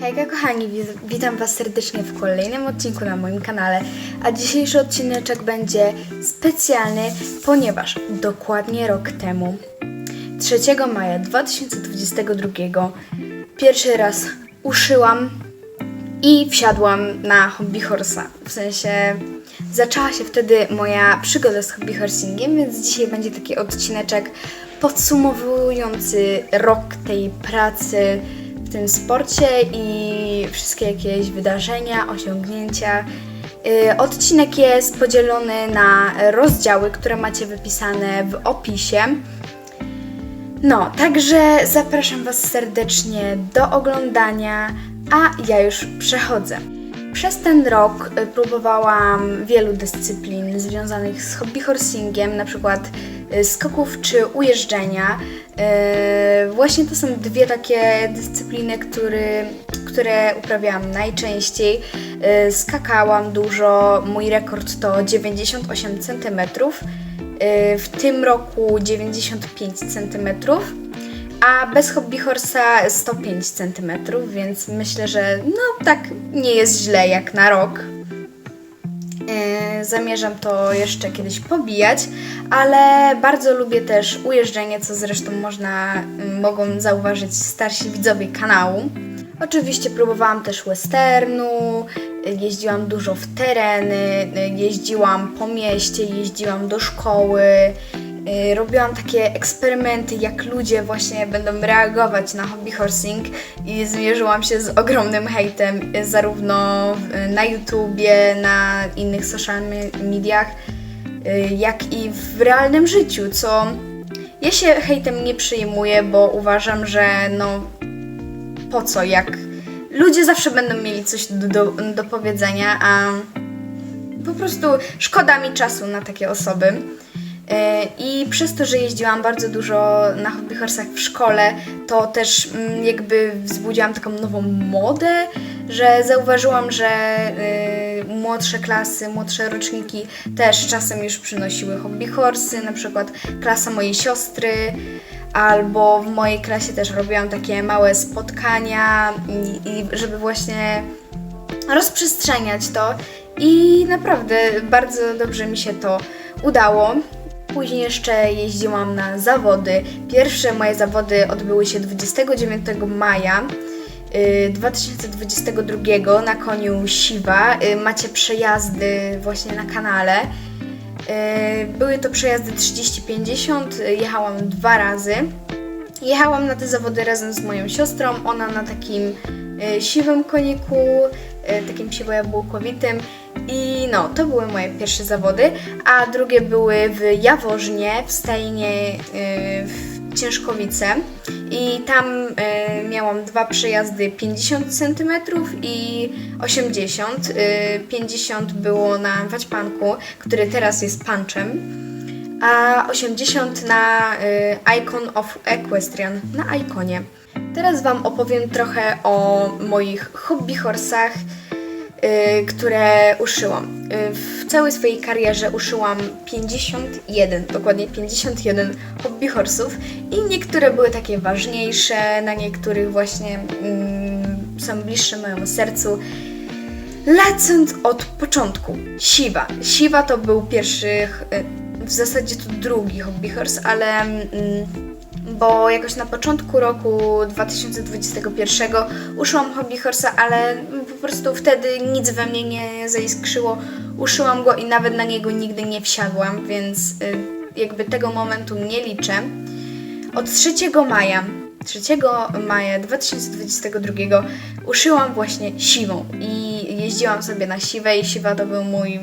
Hejka kochani, wit- witam Was serdecznie w kolejnym odcinku na moim kanale, a dzisiejszy odcineczek będzie specjalny, ponieważ dokładnie rok temu, 3 maja 2022, pierwszy raz uszyłam i wsiadłam na hobby horsa. W sensie zaczęła się wtedy moja przygoda z hobby horsingiem, więc dzisiaj będzie taki odcineczek podsumowujący rok tej pracy w tym sporcie i wszystkie jakieś wydarzenia, osiągnięcia. Yy, Odcinek jest podzielony na rozdziały, które macie wypisane w opisie. No, także zapraszam Was serdecznie do oglądania, a ja już przechodzę. Przez ten rok y, próbowałam wielu dyscyplin związanych z hobby horsingiem, na przykład y, skoków czy ujeżdżenia. Y, Właśnie to są dwie takie dyscypliny, który, które uprawiałam najczęściej. Y, Skakałam dużo, mój rekord to 98 cm. Y, w tym roku 95 cm, a bez hobby horsa 105 cm, więc myślę, że no tak nie jest źle jak na rok. Y, Zamierzam to jeszcze kiedyś pobijać, ale bardzo lubię też ujeżdżenie, co zresztą można, y, mogą zauważyć starsi widzowie kanału. Oczywiście próbowałam też westernu, jeździłam dużo w tereny, jeździłam po mieście, jeździłam do szkoły, robiłam takie eksperymenty, jak ludzie właśnie będą reagować na hobby horsing i zmierzyłam się z ogromnym hejtem, y, zarówno na YouTubie, na innych social me- mediach, y, jak i w realnym życiu, co ja się hejtem nie przyjmuję, bo uważam, że no po co, jak ludzie zawsze będą mieli coś do, do, do powiedzenia, a po prostu szkoda mi czasu na takie osoby. E, I przez to, że jeździłam bardzo dużo na hobby horsach w szkole, to też mm, jakby wzbudziłam taką nową modę, że zauważyłam, że y, młodsze klasy, młodsze roczniki też czasem już przynosiły hobby horsy, na przykład klasa mojej siostry, albo w mojej klasie też robiłam takie małe spotkania i, i żeby właśnie rozprzestrzeniać to i naprawdę bardzo dobrze mi się to udało. Później jeszcze jeździłam na zawody. Pierwsze moje zawody odbyły się 29 maja y, 2022 na koniu Siwa. Y, Macie przejazdy właśnie na kanale. Y, Były to przejazdy 30-50, y, jechałam dwa razy. Jechałam na te zawody razem z moją siostrą, ona na takim y, siwym koniku, y, takim siwo-jabłkowitym i no, to były moje pierwsze zawody, a drugie były w Jaworznie, w stajnie y, w Ciężkowice i tam y, miałam dwa przejazdy 50 cm i 80. Y, 50 było na Waćpanku, który teraz jest punczem a 80 na y, Icon of Equestrian, na Iconie. Teraz Wam opowiem trochę o moich hobby horsach, y, które uszyłam. Y, w całej swojej karierze uszyłam 51, dokładnie 51 hobby horsów i niektóre były takie ważniejsze, na niektórych właśnie mm, są bliższe mojemu sercu. Lecąc od początku, Siwa. Siwa to był pierwszy, y, w zasadzie to drugi hobby horse, ale mm, bo jakoś na początku roku 2021 uszyłam hobby horsa, ale po prostu wtedy nic we mnie nie zaiskrzyło. Uszyłam go i nawet na niego nigdy nie wsiadłam, więc y, jakby tego momentu nie liczę. Od 3 maja 3 maja 2022 uszyłam właśnie siwą i jeździłam sobie na siwej. Siwa to był mój.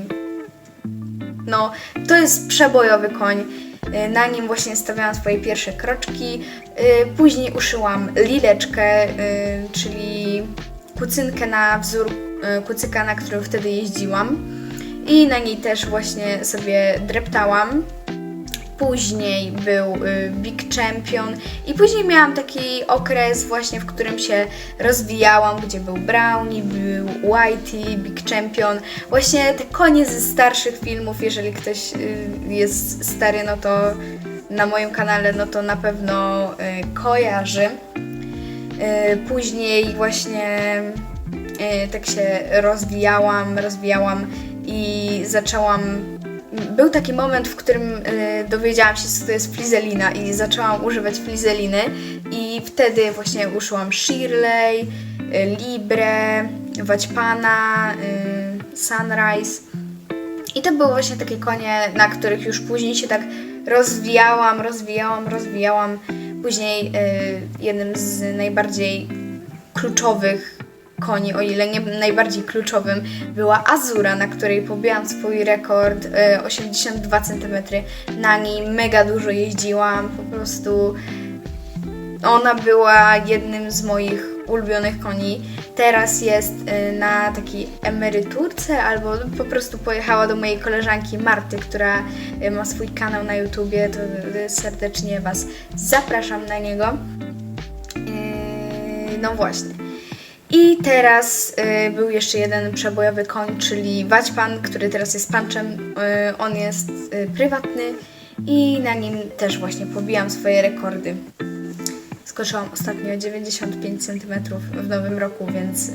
No, to jest przebojowy koń. Y, Na nim właśnie stawiałam swoje pierwsze kroczki. Y, Później uszyłam lileczkę, czyli kucynkę na wzór y, kucyka, na którym wtedy jeździłam. I na niej też właśnie sobie dreptałam. Później był y, Big Champion i później miałam taki okres właśnie, w którym się rozwijałam, gdzie był Brownie, był Whitey, Big Champion. Właśnie te konie ze starszych filmów, jeżeli ktoś y, jest stary, no to na moim kanale, no to na pewno kojarzy. Y, Później właśnie y, tak się rozwijałam, rozwijałam i zaczęłam. Był taki moment, w którym y, dowiedziałam się, co to jest flizelina i zaczęłam używać flizeliny i wtedy właśnie użyłam Shirley, Libre, Waćpana, Sunrise. I to były właśnie takie konie, na których już później się tak rozwijałam, rozwijałam, rozwijałam. Później y, jednym z najbardziej kluczowych koni, o ile nie najbardziej kluczowym, była Azura, na której pobiłam swój rekord y, 82 cm. Na niej mega dużo jeździłam, po prostu ona była jednym z moich ulubionych koni. Teraz jest y, na takiej emeryturce, albo po prostu pojechała do mojej koleżanki Marty, która y, ma swój kanał na YouTubie. To y, serdecznie Was zapraszam na niego. No właśnie. I teraz y, był jeszcze jeden przebojowy koń, czyli Waćpan, który teraz jest panczem. Y, on jest y, prywatny i na nim też właśnie pobijam swoje rekordy. Skoczyłam ostatnio 95 cm w nowym roku, więc y,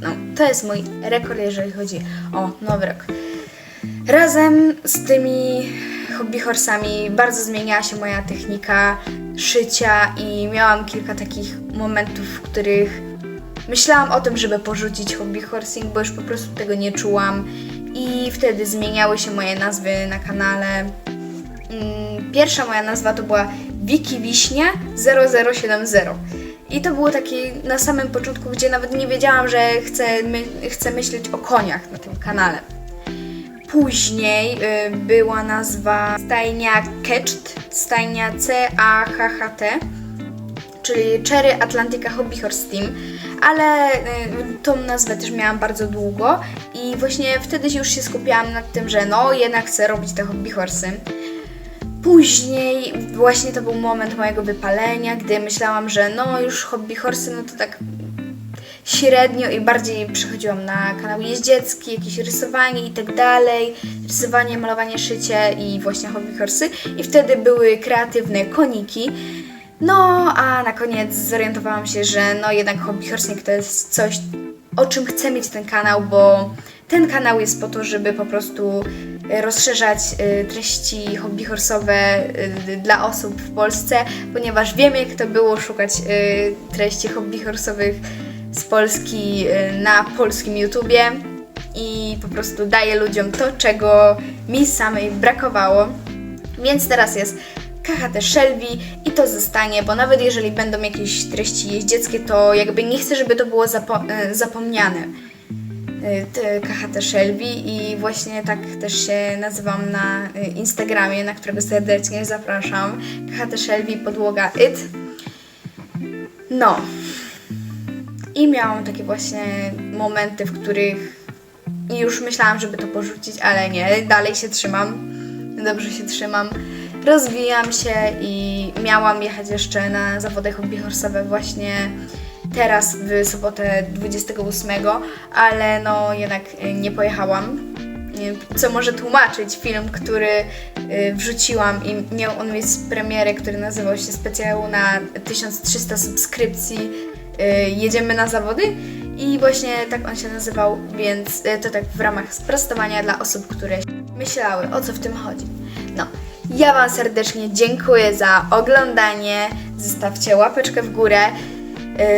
no, to jest mój rekord, jeżeli chodzi o nowy rok. Razem z tymi hobby horsami bardzo zmieniała się moja technika szycia i miałam kilka takich momentów, w których myślałam o tym, żeby porzucić hobby horsing, bo już po prostu tego nie czułam i wtedy zmieniały się moje nazwy na kanale. Mm, Pierwsza moja nazwa to była Wiki Wiśnia 0070. I to było takie na samym początku, gdzie nawet nie wiedziałam, że chcę, my, chcę myśleć o koniach na tym kanale. Później y, była nazwa stajnia Ketcht, stajnia C-A-H-H-T, czyli Cherry Atlantica Hobby Horse Team, ale y, tą nazwę też miałam bardzo długo i właśnie wtedy już się skupiałam nad tym, że no jednak chcę robić te hobby horsy. Później właśnie to był moment mojego wypalenia, gdy myślałam, że no już hobby horsy, no to tak średnio i bardziej przechodziłam na kanał jeździecki, jakieś rysowanie i tak dalej, rysowanie, malowanie, szycie i właśnie hobby horsy i wtedy były kreatywne koniki. No, a na koniec zorientowałam się, że no jednak hobby horsing to jest coś, o czym chcę mieć ten kanał, bo ten kanał jest po to, żeby po prostu rozszerzać e, treści hobby horsowe e, dla osób w Polsce, ponieważ wiem jak to było szukać e, treści hobby horsowych z Polski e, na polskim YouTubie i po prostu daję ludziom to, czego mi samej brakowało. Więc teraz jest KHT Shelby i to zostanie, bo nawet jeżeli będą jakieś treści jeździeckie, to jakby nie chcę, żeby to było zapo- e, zapomniane. KHT Shelby i właśnie tak też się nazywam na e, Instagramie, na którego serdecznie zapraszam. KHT Shelby podłoga IT. No. I miałam takie właśnie momenty, w których już myślałam, żeby to porzucić, ale nie, dalej się trzymam. Dobrze się trzymam. Rozwijam się i miałam jechać jeszcze na zawody hobby horse'owe właśnie teraz w sobotę 28, ale no jednak y, nie pojechałam. Y, Co może tłumaczyć film, który y, wrzuciłam i miał on mieć premierę, który nazywał się specjał na 1300 subskrypcji Jedziemy na zawody i właśnie tak on się nazywał, więc to tak w ramach sprostowania dla osób, które myślały o co w tym chodzi. No, ja Wam serdecznie dziękuję za oglądanie. Zostawcie łapeczkę w górę.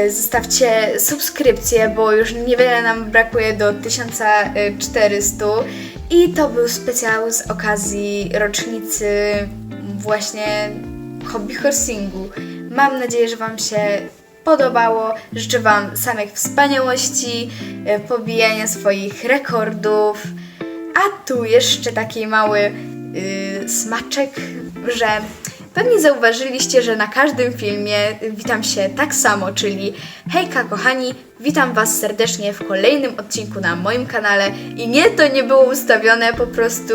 Y, Zostawcie subskrypcję, bo już niewiele nam brakuje do 1400. I to był specjał z okazji rocznicy właśnie hobby horsingu. Mam nadzieję, że Wam się podobało. Życzę Wam samych wspaniałości, y, pobijania swoich rekordów. A tu jeszcze taki mały y, smaczek, że pewnie zauważyliście, że na każdym filmie witam się tak samo, czyli hejka kochani, witam Was serdecznie w kolejnym odcinku na moim kanale i nie, to nie było ustawione, po prostu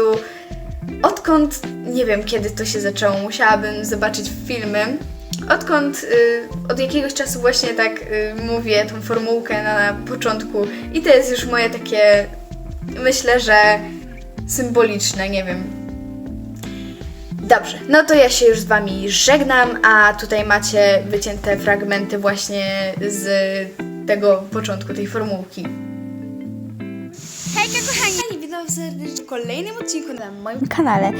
odkąd, nie wiem kiedy to się zaczęło, musiałabym zobaczyć filmy, odkąd, y, od jakiegoś czasu właśnie tak y, mówię tą formułkę na, na początku i to jest już moje takie, myślę, że symboliczne, nie wiem. Dobrze, no to ja się już z Wami żegnam, a tutaj macie wycięte fragmenty właśnie z tego początku tej formułki. Hejka kochani! Witam serdecznie w kolejnym odcinku na moim kanale.